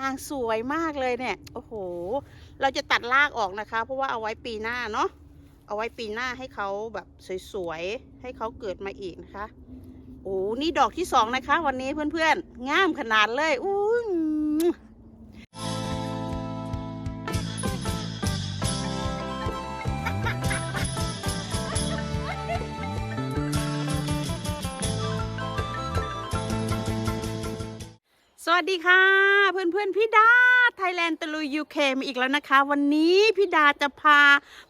นางสวยมากเลยเนี่ย โอ้โห เราจะตัดรากออกนะคะ เพราะว่าเอาไว้ปีหน้าเนาะ เอาไว้ปีหน้าให้เขาแบบสวยๆ ให้เขาเกิดมาอีกนะคะ โอ้นี่ดอกที่สองนะคะ วันนี้เพื่อนๆ งามขนาดเลยอู้ยสวัสดีค่ะ เพื่อนๆพี่ดาไทยแลนด์ตะลุยยูเคมาอีกแล้วนะคะ วันนี้พี่ดาจะพา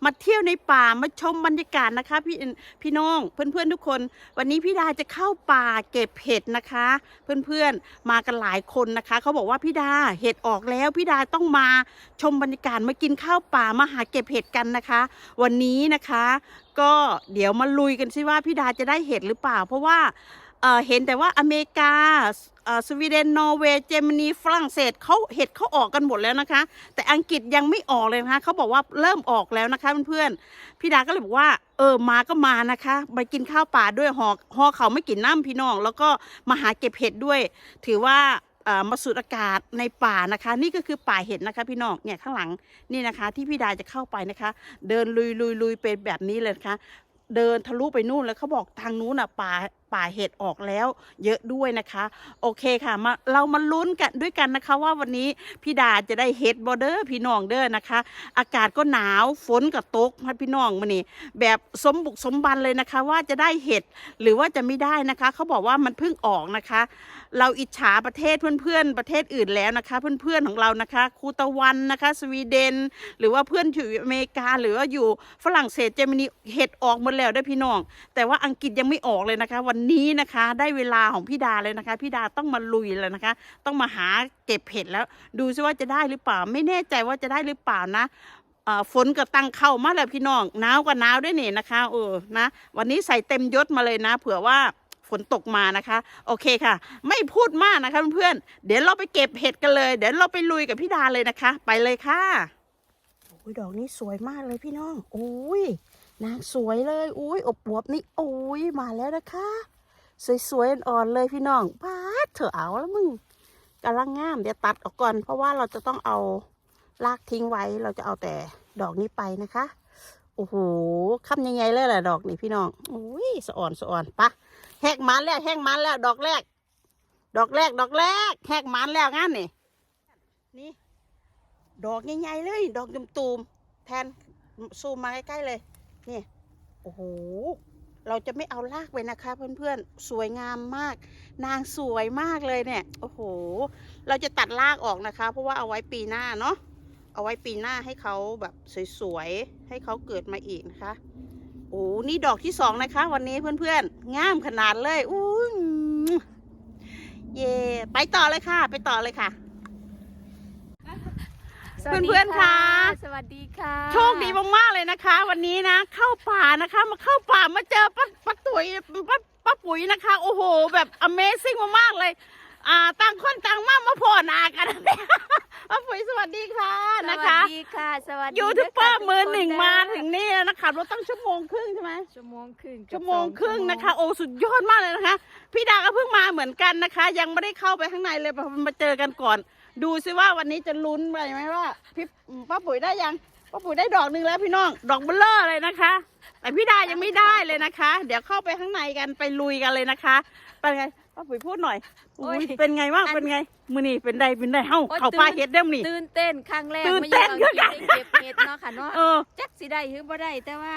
มาเที่ยวในป่ามาชมบรรยากาศนะคะ พี่พี่น้องเพื่อนๆทุกคน วันนี้พี่ดาจะเข้าป่าเก็บเห็ดนะคะ เพื่อนๆมากันหลายคนนะคะเขาบอกว่าพี่ดาเห็ดออกแล้วพี่ดาต้องมาชมบรรยากาศมากินข้าวป่ามาหาเก็บเห็ดกันนะคะ วันนี้นะคะ ก็เดี๋ยวมาลุยกันสิว่าพี่ดาจะได้เห็ดหรือเปล่า เพราะว่า เห็นแต่ว่าอเมริกาสวีเดนนอร์เวย์เยอรมนีฝรั่งเศสเขาเห็ดเขาออกกันหมดแล้วนะคะ แต่อังกฤษยังไม่ออกเลยนะคะเขาบอกว่าเริ่มออกแล้วนะคะเพื่อนๆพี่ดาก็เลยบอกว่าเออมาก็มานะคะไปกินข้าวป่าด้วยหอหอเขาไม่กินน้ำพี่น้อง แล้วก็มาหาเก็บเห็ดด้วย ถือว่ามาสูดอากาศในป่านะคะ นี่ก็คือป่าเห็ดนะคะ พี่น้องเนี่ยข้างหลังนี่นะคะ ที่พี่ดาจะเข้าไปนะคะ เดินลุยลุยลุยเป็นแบบนี้เลยนะคะ เดินทะลุไปนู่นแล้วเขาบอกทางนู้นอะป่า ป่าเห็ดออกแล้ว เยอะด้วยนะคะ โอเคค่ะมาเรามาลุ้นกันด้วยกันนะคะ ว่าวันนี้พี่ดาจะได้เห็ดบอเดอร์พี่น้องเด้อนะคะ อากาศก็หนาวฝนก็ตกพัดพี่น้องมานี่แบบสมบุกสมบันเลยนะคะ ว่าจะได้เห็ดหรือว่าจะไม่ได้นะคะ เขาบอกว่ามันเพิ่งออกนะคะ เราอิจฉาประเทศเพื่อนๆ ประเทศอื่นแล้วนะคะ เพื่อนๆของเรานะคะคูตะวันนะคะ สวีเดน หรือว่าเพื่อนอยู่อเมริกา หรือว่าอยู่ฝรั่งเศสเยอรมนีเห็ดออกหมดแล้วได้พี่น้อง แต่ว่าอังกฤษยังไม่ออกเลยนะคะ วันนี้นะคะได้เวลาของพี่ดาเลยนะคะพี่ดาต้องมาลุยแล้วนะคะ ต้องมาหาเก็บเห็ดแล้ว ดูซิว่าจะได้หรือเปล่า ไม่แน่ใจว่าจะได้หรือเปล่านะฝนก็ตั้งเข้ามาแล้วพี่น้องหนาวก็หนาวด้วยนี่นะคะเออนะ วันนี้ใส่เต็มยศมาเลยนะ เผื่อว่า ฝนตกมานะคะ โอเคค่ะ ไม่พูดมากนะคะเพื่อนๆเดี๋ยวเราไปเก็บเห็ดกันเลย เดี๋ยวเราไปลุยกับพี่ดาเลยนะคะ ไปเลยค่ะโอ้ยดอกนี้สวยมากเลยพี่น้องโอ้ยนางสวยเลยอุ้ยอบอวบนี่โอ้ยมาแล้วนะคะ สวยๆอ่อนๆเลยพี่น้องป้าเถอะเอาแล้วมึงกำลังงามเดี๋ยวตัดออกก่อน เพราะว่าเราจะต้องเอาลากทิ้งไว้เราจะเอาแต่ดอกนี้ไปนะคะ อ้โหคำยังไงเลยแหละดอกนี่พี่น้องอุ้ยสะอ่อนสะอ่อนปะแหกมันแล้วแหกมันแล้ว ดอกแรก ดอกแรก ดอกแรกแหกมันแล้วงั้นนี่นี่ ดอกใหญ่ๆเลย ดอกตูมๆแทนซูมมาใกล้ๆเลย นี่ โอ้โห เราจะไม่เอาลากไปนะคะ เพื่อนๆ สวยงามมาก นางสวยมากเลยเนี่ย โอ้โห เราจะตัดรากออกนะคะ เพราะว่าเอาไว้ปีหน้าเนาะ เอาไว้ปีหน้าให้เขาแบบสวยๆ ให้เขาเกิดมาอีกนะคะ โอ้นี่ดอกที่สองนะคะ วันนี้เพื่อนๆ งามขนาดเลยอู้ยเย่ไปต่อเลยค่ะ ไปต่อเลยค่ะ สวัสดีเพื่อนๆคะสวัสดีค่ะโชคดีมากๆเลยนะคะ วันนี้นะ เข้าป่านะคะ มาเข้าป่ามาเจอป้าป้าตุ๋ยป้าป้าปุ๋ยนะคะ โอ้โห แบบ Amazing มากๆเลย อ่าต่างคนต่างมามาพอหนากันป้าปุ๋ยสวัสดีค่ะสนะวัคะสดีค่ะ สวัสดียูทูบเบอร์ด้วยค่ะมือหนึ่งทุกคมาถึงนี่แล้วนะคะรถตั้งชั่วโมงครึ่งใช่ไหมชั่วโมงครึ่งชั่วโมงครึ่งนะคะ โอ้สุดยอดมากเลยนะคะ พี่ดาก็เพิ่งมาเหมือนกันนะคะ ยังไม่ได้เข้าไปข้างในเลยมาเจอกันก่อน ดูซิว่าวันนี้จะลุ้นไปไหมว่าพี่ป้าปุ๋ยได้ยังป้าปุ๋ยได้ดอกหนึ่งแล้วพี่น้อง ดอกเบลเลอร์เลยนะคะ แต่พี่ดายังไม่ได้เลยนะคะ เดี๋ยวเข้าไปข้างในกันไปลุยกันเลยนะคะเป็นไง ป้าปุ๋ยพูดหน่อยอุ๊ยเป็นไงบ้างเป็นไงมือนี่เป็นไดเป็นไดเฮ้าเขาปลาเห็ดเด้มนี่ตื่นเต้นครั้งแรกตื่นเต้นมาคือกันได้เก็บเห็ดเนาะค่ะเนาะเออจักสิได้หรือบ่ได้แต่ว่า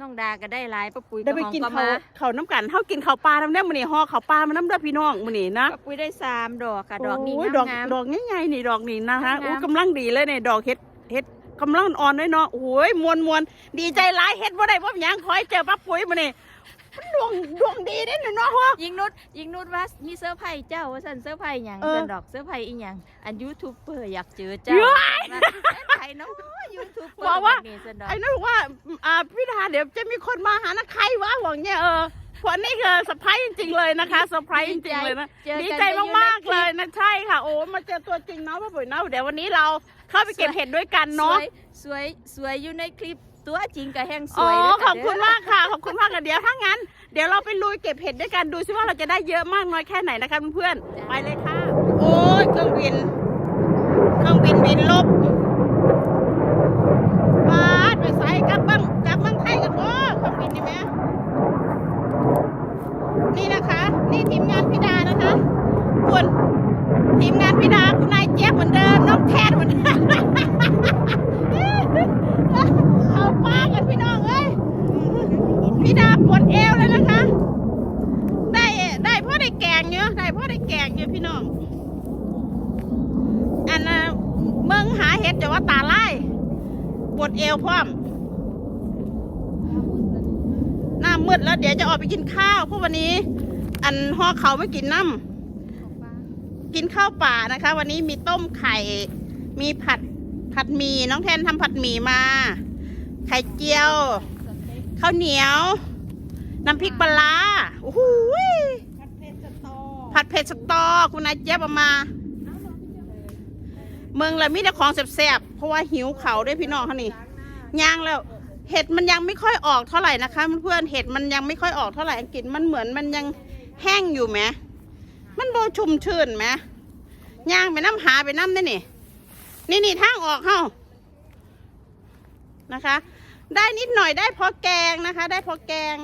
น้องดาก็ได้หลายป้าปุ๋ยได้ไปกินก็เขามาเขาน้ำกันเท่ากินเขาวปลาน้ำเด้มมือนี่ห่อเขาวปลามาน้ำเด้อพี่น้องมือนี่นะป้าปุ๋ยได้สามดอกค่ะดอกนี้โยดอกงามดอกง่ายๆนี่ดอกนี่นะคะงามๆอู้กำลังดีเลยเนี่ยดอกเฮ็ดเฮ็ดกำลังอ่อนด้วยเนาะโอ้ยมวนมวนดีใจหลายเฮ็ดบ่ได้บ่เป็นหยังคอยเจอป้าปุ๋ยมานี่ มันดวงดวงดีเด้เนาะฮะ ยิงนุชยิงนุชว่ามีเสื้อร์ไผ่เจ้าว่าสันเสื้อร์ไผ่หยังเออสันดอกเสื้อร์ไผ่อีหยังอันยูทูบเบอร์อยากเจอเจ้าเย้ยไผ่น้องยูทูบเบอร์บอกว่านี่สันดอกไอ้นั่นบอกว่าอ่าพี่ดาเดี๋ยวจะมีคนมาหานะใครวะหวังเนี่ยเออเพราะนี่คือเซอร์ไพรส์จริงๆเลยนะคะเซอร์ไพรส์จริงๆเลยนะเจอกันดีใจมากๆเลยนะใช่ค่ะ โอ้มาเจอตัวจริงเนาะป้าปุ๋ยเนาะเดี๋ยววันนี้เราเข้าไปเก็บเห็ดด้วยกันสเนาะวยสวยสวยอยู่ในคลิป ตัวจริงกับแห้งสอ๋อวยด้วยขอบคุณมากค่ะขอบคุณมากค่ะเดี๋ยวถ้างั้น เดี๋ยวเราไปลุยเก็บเห็ดด้วยกันดูซิว่าเราจะได้เยอะมากน้อยแค่ไหนนะคะเพื่อนๆไปเลยค่ะ โอ้ยเครื่องบิน เครื่องบินบินลบบาดไปใส่กลับบ้างกลับเมืองไทยกันวะเครื่องบินนี่ไหมนี่นะคะ นี่ทีมงานพิดานะคะคุณทีมงานพิดาคุณนายเจี๊ยบเหมือนเดิมน้องแทนเหมือนเดิม เอาป้ากันพี่น้องเอ้ยพิดาปวดเอวแล้วนะคะ ได้ได้พ่อได้แกงเยอะได้พ่อได้แกงเยอะพี่น้อง อันน่ะเมืองหาเห็ดจะว่าตาไล่ปวดเอวพร้อม หน้ามืดแล้วเดี๋ยวจะออกไปกินข้าวเพราะวันนี้ อันห่อเขาไม่กินน้ำกินข้าวป่านะคะ วันนี้มีต้มไข่ มีผัดผัดหมี่น้องแทนทำผัดหมี่มา ไข่เจียวข้าวเหนียว น้ำพริกปลาโอ้โหผัดเผ็ดสตอคุณนายเจี๊ยบเอามาเมืองละมีแต่ของแสบๆเพราะว่าหิวเขาด้วยพี่น้องเขานี่ย่างแล้ว เห็ดมันยังไม่ค่อยออกเท่าไหร่นะคะเพื่อนเห็ดมันยังไม่ค่อยออกเท่าไหร่อังกฤษมันเหมือนมันยังแห้งอยู่ไหมมันโบชุ่มชื่นไหมย่างไปน้ำหาไปน้ำได้นี่นี่นี่ทางออกเฮ้านะคะ ได้นิดหน่อยได้พอแกงนะคะ ได้พอแกง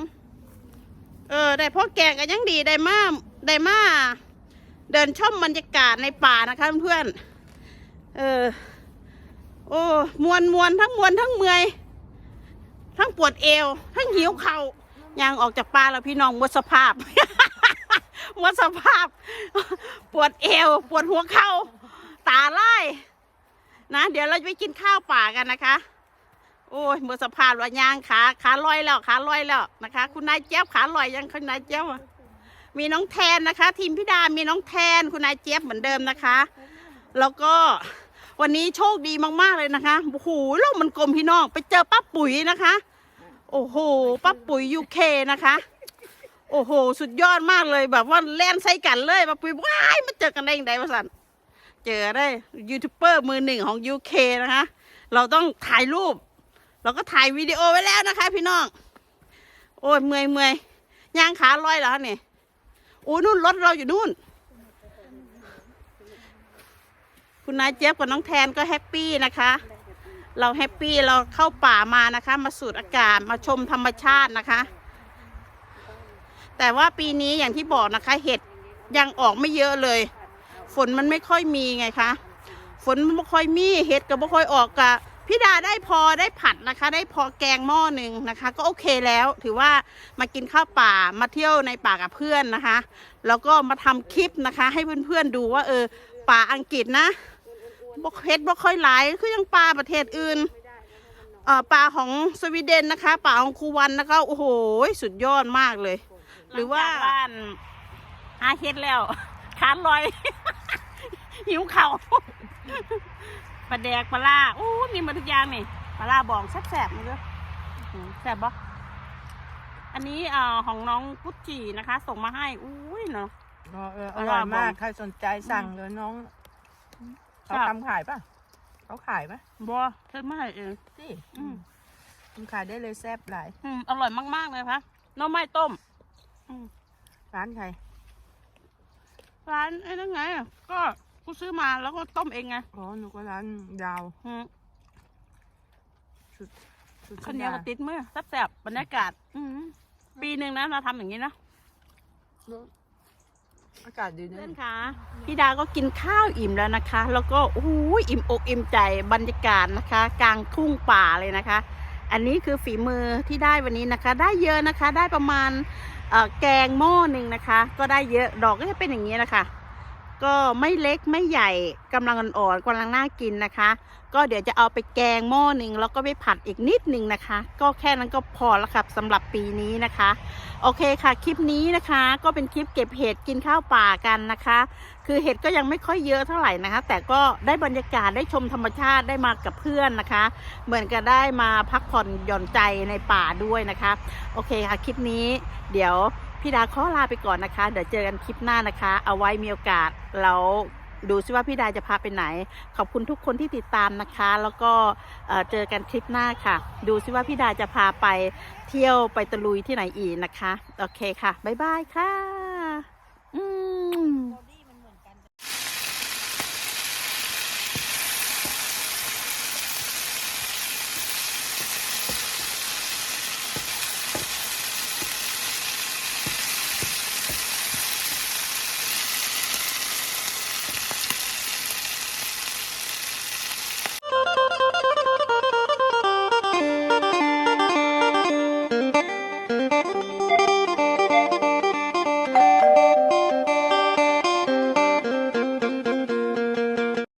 เออได้พอแกงก็ยังดีได้มากได้มากเดินชมบรรยากาศในป่านะคะเพื่อนเออโอ้มวนมวนทั้งมวนทั้งเมื่อย ทั้งปวดเอว ทั้งหิวเขา่ายางออกจากป่าแล้วพี่น้องหมดสภาพหมดสภาพ ปวดเอว ปวดหัวเข่าตาไล่นะ เดี๋ยวเราจะไปกินข้าวป่ากันนะคะ โอ้ยหมดสภาพว่ายางขาขาลอยแล้วขาลอยแล้วนะคะ คุณนายเจี๊ยบขาลอยยังคุณนายเจี๊ยบมีน้องแทนนะคะ ทีมพี่ดามีน้องแทนคุณนายเจี๊ยบเหมือนเดิมนะคะ แล้วก็ วันนี้โชคดีมากๆเลยนะคะโอ้โหโลกมันกลมพี่น้องไปเจอป้าปุ๋ยนะคะ โอ้โหป้าปุ๋ยยูเคนะคะ โอ้โห สุดยอดมากเลยแบบว่าแล่นใส่กันเลยป้าปุ๋ยว้ายมาเจอกันได้ยังไงวะสันเจอได้ยูทูบเบอร์มือหนึ่งของยูเคนะคะ เราต้องถ่ายรูปเราก็ถ่ายวิดีโอไว้แล้วนะคะ พี่น้อง โอ้ยเมื่อยเมื่อยย่างขาลอยเหรอคะเนี่ยโอ้นู่นรถเราอยู่นู่น คุณนายเจี๊ยบกับน้องแทนก็แฮปปี้นะคะ เราแฮปปี้เราเข้าป่ามานะคะ มาสูดอากาศมาชมธรรมชาตินะคะ แต่ว่าปีนี้อย่างที่บอกนะคะ เห็ดยังออกไม่เยอะเลย ฝนมันไม่ค่อยมีไงคะฝนมันไม่ค่อยมีเห็ดก็ไม่ค่อยออกกะพี่ดาได้พอได้ผัดนะคะ ได้พอแกงหม้อหนึ่งนะคะ ก็โอเคแล้ว ถือว่ามากินข้าวป่ามาเที่ยวในป่ากับเพื่อนนะคะ แล้วก็มาทำคลิปนะคะ ให้เพื่อนๆดูว่าเออป่าอังกฤษนะ บ่เฮ็ดบ่ค่อยหลายคือยังป่าประเทศอื่นเอ่อป่าของสวีเดนนะคะป่าของคูวันนะคะโอ้โหสุดยอดมากเลย หรือว่าบ้านหาเฮ็ดแล้วคานลอย หิวเข่าปลาแดกปลาล่าโอ้มีหมาทุกอย่างนี่ปลาล่าบองแซ่บๆนี่เลยอืมแซ่บปะอันนี้เอ่อของน้องกุชจีนะคะ ส่งมาให้อุ้ยเนาะอ๋อเออออร่ร่ออยยมามากกใครสนใจสั่งเลยน้อง เขาครับ ทำขายป่ะเขาขายป่ะบัวเธอไม่ให้เองสิอืม ทำขายได้เลยแซ่บหลายอืมอร่อยมากๆเลยคะหน้องไม้ต้มร้านใครร้านไอ้นั่นไงอะก็กูซื้อมาแล้วก็ต้มเองไงอ๋อหนูก็ร้านดาวอืมสุดข้าวเหนียวกับติดมือแซ่บๆบรรยากาศ อืมปีหนึ่งนะเราทำอย่างนี้นะ อากาศดีนะเพื่อนคะพี่ดาก็กินข้าวอิ่มแล้วนะคะ แล้วก็อู้อิ่มอกอิ่มใจบรรยากาศนะคะ กลางทุ่งป่าเลยนะคะ อันนี้คือฝีมือที่ได้วันนี้นะคะ ได้เยอะนะคะ ได้ประมาณแกงหม้อหนึ่งนะคะ ก็ได้เยอะดอกก็จะเป็นอย่างนี้นะคะ ก็ไม่เล็กไม่ใหญ่กำลังอ่อนๆกำลังน่ากินนะคะ ก็เดี๋ยวจะเอาไปแกงหม้อหนึ่งแล้วก็ไปผัดอีกนิดหนึ่งนะคะ ก็แค่นั้นก็พอแล้วครับสำหรับปีนี้นะคะ โอเคค่ะคลิปนี้นะคะ ก็เป็นคลิปเก็บเห็ดกินข้าวป่ากันนะคะ คือเห็ดก็ยังไม่ค่อยเยอะเท่าไหร่นะคะ แต่ก็ได้บรรยากาศได้ชมธรรมชาติได้มากับเพื่อนนะคะ เหมือนกับได้มาพักผ่อนหย่อนใจในป่าด้วยนะคะ โอเคค่ะคลิปนี้ เดี๋ยว พี่ดาขอลาไปก่อนนะคะ เดี๋ยวเจอกันคลิปหน้านะคะ เอาไว้มีโอกาสแล้วดูซิว่าพี่ดาจะพาไปไหน ขอบคุณทุกคนที่ติดตามนะคะ แล้วก็เจอกันคลิปหน้าค่ะ ดูซิว่าพี่ดาจะพาไปเที่ยวไปตะลุยที่ไหนอีกนะคะ โอเคค่ะ บ๊ายบายค่ะ